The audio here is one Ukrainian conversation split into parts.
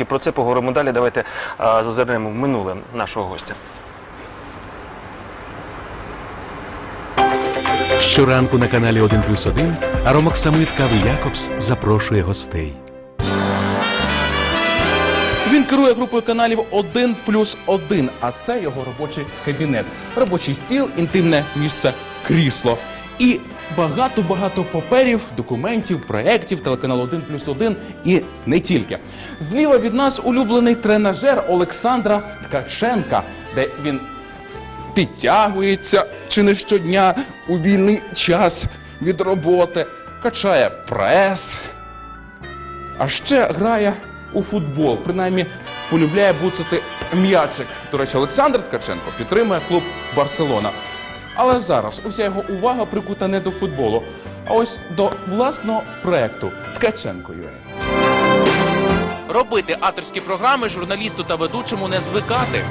І про це поговоримо далі. Давайте а, зазирнемо в минуле нашого гостя. Щоранку на каналі 1 плюс 1 Аромок Самит Кави Якобс запрошує гостей. Він керує групою каналів 1 плюс 1, а це його робочий кабінет. Робочий стіл, інтимне місце, крісло. І багато-багато паперів, документів, проєктів телеканалу 1 плюс 1 і не тільки. Зліва від нас улюблений тренажер Олександра Ткаченка, де він підтягується чи не щодня у вільний час від роботи, качає прес, а ще грає у футбол. Принаймні полюбляє буцати м'ячик. До речі, Олександр Ткаченко підтримує клуб Барселона. Але зараз уся його увага прикута не до футболу, а ось до власного проекту Ткаченко UA. Робити авторські програми журналісту та ведучому не звикати.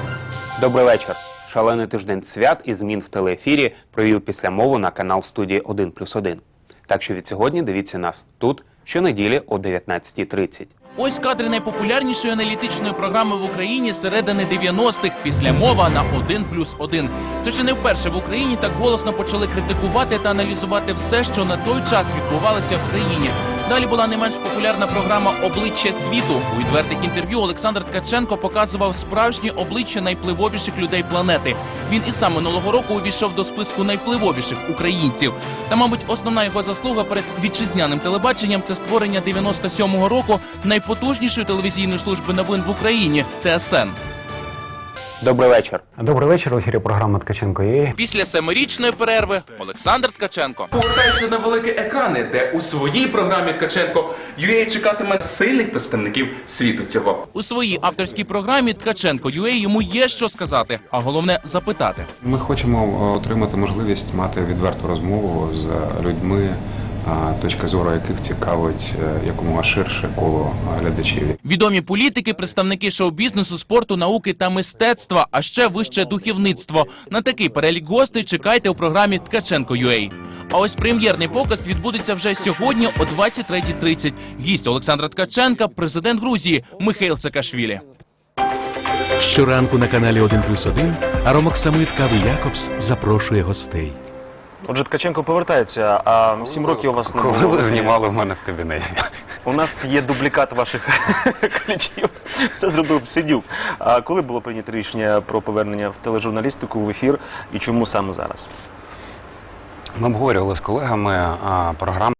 Добрий вечір. Шалений тиждень свят і змін в телеефірі провів післямову на канал студії 1 плюс 1. Так що від сьогодні дивіться нас тут щонеділі о 19.30. Ось кадри найпопулярнішої аналітичної програми в Україні середини 90-х після мова на 1 плюс 1. Це ще не вперше в Україні так голосно почали критикувати та аналізувати все, що на той час відбувалося в країні. Далі була не менш популярна програма Обличчя світу. У відвертих інтерв'ю Олександр Ткаченко показував справжні обличчя найпливовіших людей планети. Він і сам минулого року увійшов до списку найпливовіших українців. Та, мабуть, основна його заслуга перед вітчизняним телебаченням це створення 97-го року найпотужнішої телевізійної служби новин в Україні ТСН. Добрий вечір. Добрий вечір. В ефірі програма Ткаченко ЄЕ. Після семирічної перерви Олександр Ткаченко повертається на великі екрани, де у своїй програмі Ткаченко UA чекатиме сильних представників світу цього. У своїй авторській програмі Ткаченко UA йому є що сказати, а головне запитати. Ми хочемо е, отримати можливість мати відверту розмову з людьми, точка зору яких цікавить е, якомога ширше коло глядачів. Відомі політики, представники шоу-бізнесу, спорту, науки та мистецтва, а ще вище духовництво. На такий перелік гостей чекайте у програмі Ткаченко UA. А ось прем'єрний показ відбудеться вже сьогодні о 23.30. Гість Олександра Ткаченка, президент Грузії Михайл Саакашвілі. Щоранку на каналі 1 плюс 1 Аромок Самит Кави Якобс запрошує гостей. Отже, Ткаченко повертається, а сім років у вас не було. Коли ви знімали в мене в кабінеті? У нас є дублікат ваших ключів. Все зробив Сидюк. А коли було прийнято рішення про повернення в тележурналістику в ефір і чому саме зараз? Ми обговорювали з колегами а, програму.